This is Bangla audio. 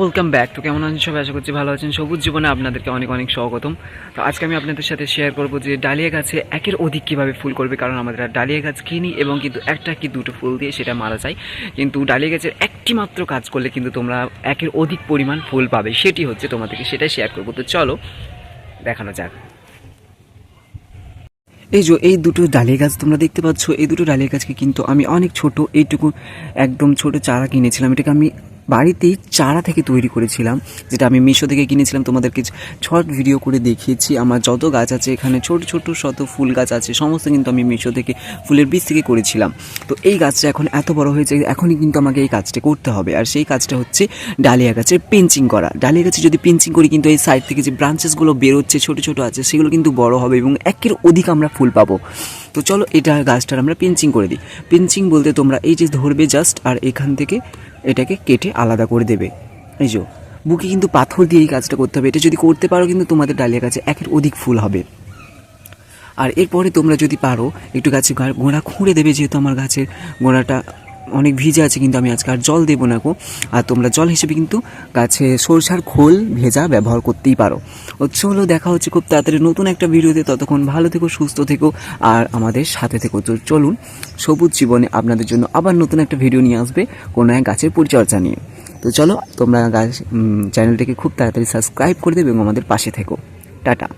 ওয়েলকাম ব্যাক তো কেমন আছেন সবাই? আশা করছি ভালো আছেন। সবুজ জীবনে আপনাদেরকে অনেক অনেক স্বাগতম। তো আজকে আমি আপনাদের সাথে শেয়ার করব যে ডালিয়া গাছে একের অধিক কীভাবে ফুল করবে, কারণ আমাদের আর ডালিয়া গাছ কিনি এবং কিন্তু একটা কি দুটো ফুল দিয়ে সেটা মারা যায়। কিন্তু ডালিয়া গাছের একটি মাত্র কাজ করলে কিন্তু তোমরা একের অধিক পরিমাণ ফুল পাবে। সেটি হচ্ছে তোমাদেরকে সেটাই শেয়ার করব। তো চলো, দেখানো যাক। এই যে এই দুটো ডালিয়া গাছ তোমরা দেখতে পাচ্ছ, এই দুটো ডালিয়া গাছকে কিন্তু আমি অনেক ছোট, এইটুকু একদম ছোট চারা কিনেছিলাম। এটাকে আমি বাড়িতেই চারা থেকে তৈরি করেছিলাম, যেটা আমি মিশো থেকে কিনেছিলাম। তোমাদেরকে শর্ট ভিডিও করে দেখিয়েছি। আমার যত গাছ আছে এখানে ছোট ছোট শত ফুল গাছ আছে, সমস্ত কিন্তু আমি মিশো থেকে ফুলের বীজ থেকে করেছিলাম। তো এই গাছটা এখন এত বড় হয়েছে, এখনই কিন্তু আমাকে এই কাজটা করতে হবে। আর সেই কাজটা হচ্ছে ডালিয়া গাছের পেঞ্চিং করা। ডালিয়া গাছে যদি পেঞ্চিং করি কিন্তু এই সাইড থেকে যে ব্রাঞ্চেসগুলো বেরোচ্ছে, ছোট ছোট আছে, সেগুলো কিন্তু বড় হবে এবং একের অধিক আমরা ফুল পাবো। তো চলো এটা গাছটার আমরা পেঞ্চিং করে দিই। পেঞ্চিং বলতে তোমরা এই যে ধরবে জাস্ট আর এখান থেকে এটাকে কেটে আলাদা করে দেবে। এই যে, বুকে কিন্তু পাথর দিয়ে এই কাজটা করতে হবে। এটা যদি করতে পারো, কিন্তু তোমাদের ডালিয়া গাছে একের অধিক ফুল হবে। আর এরপরে তোমরা যদি পারো, একটু গাছে গোড়া খুঁড়ে দেবে, যেহেতু আমার গাছের গোড়াটা অনেক ভিজে আছে, কিন্তু আমি আজকে আর জল দেবো না গো। আর তোমরা জল হিসেবে কিন্তু গাছে সরষার খোল ভেজা ব্যবহার করতেই পারো। ও চলো, দেখা হচ্ছে খুব তাড়াতাড়ি নতুন একটা ভিডিওতে। ততক্ষণ ভালো থেকো, সুস্থ থেকো, আর আমাদের সাথে থেকো। তো চলুন, সবুজ জীবনে আপনাদের জন্য আবার নতুন একটা ভিডিও নিয়ে আসবে কোনো এক গাছের পরিচর্যা নিয়ে। তো চলো, তোমরা গাছ চ্যানেলটিকে খুব তাড়াতাড়ি সাবস্ক্রাইব করে দেবে এবং আমাদের পাশে থেকো। টাটা।